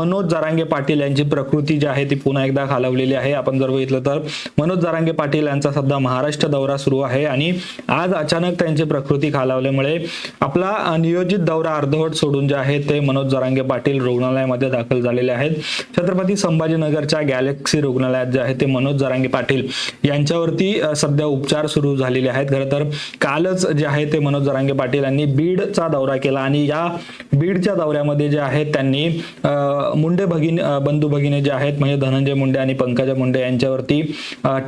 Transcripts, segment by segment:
मनोज जारांगे पाटील यांची प्रकृती जी आहे ती पुन्हा एकदा खालावलेली आहे. आपण जर बघितलं तर मनोज जारांगे पाटील यांचा सध्या महाराष्ट्र दौरा सुरू आहे आणि आज अचानक त्यांची प्रकृती खालावल्यामुळे आपला नियोजित दौरा अर्धवट सोडून जे आहे ते मनोज जारांगे पाटील रुग्णालयामध्ये दाखल झालेले आहेत. छत्रपती संभाजीनगरच्या गॅलेक्सी रुग्णालयात जे आहे ते मनोज जारांगे पाटील यांच्यावरती सध्या उपचार सुरू झालेले आहेत. खरं तर कालच जे आहे ते मनोज जारांगे पाटील यांनी बीडचा दौरा केला आणि या बीडच्या दौऱ्यामध्ये जे आहेत त्यांनी मुंडे भगिनी बंधू भगिनी जे आहेत म्हणजे धनंजय मुंडे आणि पंकजा मुंडे यांच्यावरती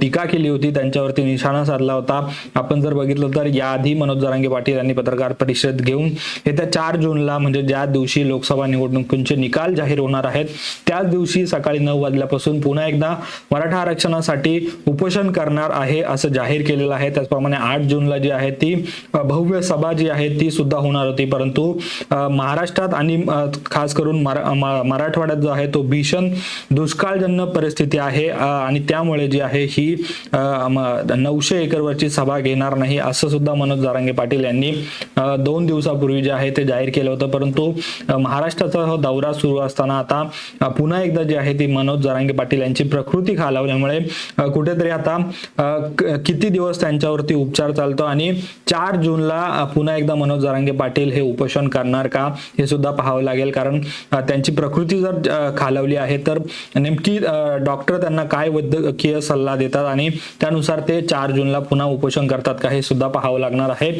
टीका केली होती त्यांच्यावरती निशाणा साधला होता. आपण जर बघितलं तर याआधी मनोज जरांगे पाटील यांनी पत्रकार परिषद घेऊन येत्या चार जूनला म्हणजे ज्या दिवशी लोकसभा निवडणुकीचे निकाल जाहीर होणार आहेत त्याच दिवशी सकाळी नऊ वाजल्यापासून पुन्हा एकदा मराठा आरक्षणासाठी उपोषण करणार आहे असं जाहीर केलेलं आहे. त्याचप्रमाणे आठ जूनला जी आहे ती भव्य सभा जी आहे ती सुद्धा होणार होती. परंतु महाराष्ट्रात आणि खास करून मरा- मराठवाड्यात जो आहे तो भीषण दुष्काळजन्य परिस्थिती आहे आणि त्यामुळे जी आहे ही नऊशे एकरवरची सभा घेणार नाही असं सुद्धा मनोज जारांगे पाटील यांनी दोन दिवसापूर्वी जे आहे ते जाहीर केलं होतं. परंतु महाराष्ट्राचा हा दौरा सुरू असताना आता पुन्हा एकदा जी आहे ती मनोज जारांगे पाटील यांची प्रकृती खालावल्यामुळे कुठेतरी आता किती दिवस त्यांच्यावरती उपचार चालतो आणि चार जूनला पुन्हा एकदा मनोज जारांगे पाटील हे उपोषण करणार का हे सुद्धा पाहावं लागेल. कारण त्यांची प्रकृती जर खालावली आहे तर नेमकी डॉक्टर त्यांना काय वैद्यकीय सल्ला देतात आणि त्यानुसार ते चार जूनला पुन्हा उपोषण करतात का हे सुद्धा पाहावं लागणार आहे.